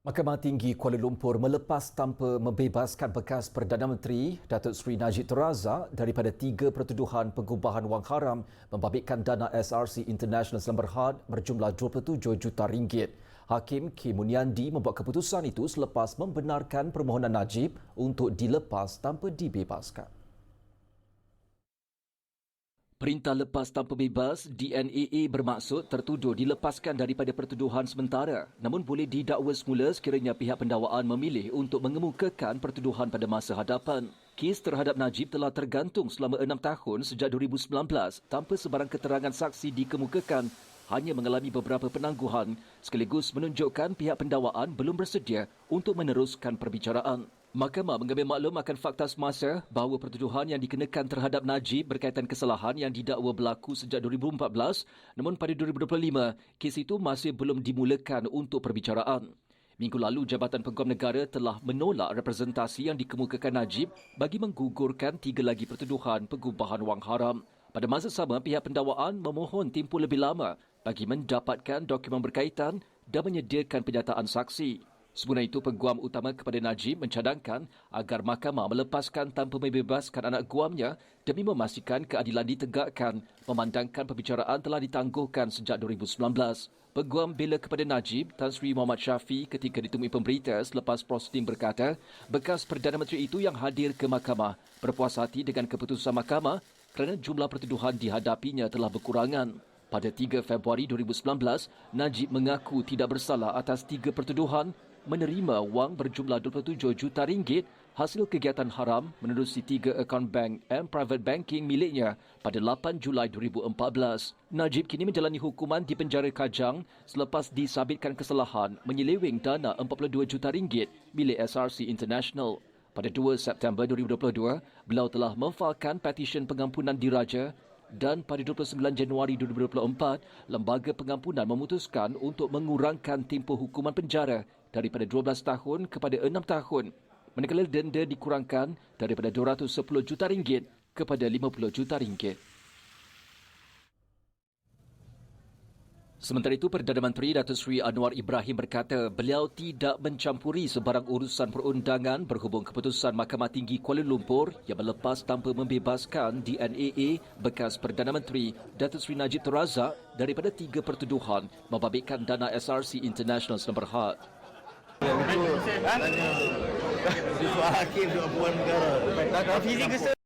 Mahkamah Tinggi Kuala Lumpur melepas tanpa membebaskan bekas Perdana Menteri Datuk Seri Najib Razak daripada tiga pertuduhan pengubahan wang haram membabitkan dana SRC International Islam Berhad berjumlah 27 juta ringgit. Hakim Kim Muniandi membuat keputusan itu selepas membenarkan permohonan Najib untuk dilepas tanpa dibebaskan. Perintah lepas tanpa bebas DNAA bermaksud tertuduh dilepaskan daripada pertuduhan sementara namun boleh didakwa semula sekiranya pihak pendakwaan memilih untuk mengemukakan pertuduhan pada masa hadapan. Kes terhadap Najib telah tergantung selama enam tahun sejak 2019 tanpa sebarang keterangan saksi dikemukakan hanya mengalami beberapa penangguhan sekaligus menunjukkan pihak pendakwaan belum bersedia untuk meneruskan perbicaraan. Mahkamah mengambil maklum akan fakta semasa bahawa pertuduhan yang dikenakan terhadap Najib berkaitan kesalahan yang didakwa berlaku sejak 2014 namun pada 2025 kes itu masih belum dimulakan untuk perbicaraan. Minggu lalu Jabatan Peguam Negara telah menolak representasi yang dikemukakan Najib bagi menggugurkan tiga lagi pertuduhan pengubahan wang haram. Pada masa sama, pihak pendakwaan memohon tempoh lebih lama bagi mendapatkan dokumen berkaitan dan menyediakan penyataan saksi. Semula itu, peguam utama kepada Najib mencadangkan agar mahkamah melepaskan tanpa membebaskan anak guamnya demi memastikan keadilan ditegakkan memandangkan perbicaraan telah ditangguhkan sejak 2019. Peguam bela kepada Najib, Tan Sri Muhammad Syafi ketika ditemui pemberita selepas prosiding berkata, bekas Perdana Menteri itu yang hadir ke mahkamah berpuas hati dengan keputusan mahkamah kerana jumlah pertuduhan dihadapinya telah berkurangan. Pada 3 Februari 2019, Najib mengaku tidak bersalah atas tiga pertuduhan menerima wang berjumlah 27 juta ringgit hasil kegiatan haram menerusi tiga akaun bank and private banking miliknya pada 8 Julai 2014. Najib kini menjalani hukuman di penjara Kajang selepas disabitkan kesalahan menyeleweng dana 42 juta ringgit milik SRC International. Pada 2 September 2022, beliau telah memfailkan petisyen pengampunan diraja dan pada 29 Januari 2024, Lembaga Pengampunan memutuskan untuk mengurangkan tempoh hukuman penjara daripada 12 tahun kepada 6 tahun. Manakala denda dikurangkan daripada 210 juta ringgit kepada 50 juta ringgit. Sementara itu, Perdana Menteri Datuk Seri Anwar Ibrahim berkata beliau tidak mencampuri sebarang urusan perundangan berhubung keputusan Mahkamah Tinggi Kuala Lumpur yang melepas tanpa membebaskan DNAA bekas Perdana Menteri Datuk Seri Najib Razak daripada tiga pertuduhan membabitkan dana SRC International Sedang Berhad. Itu soal hakim di abuan negara. Tak fizik ke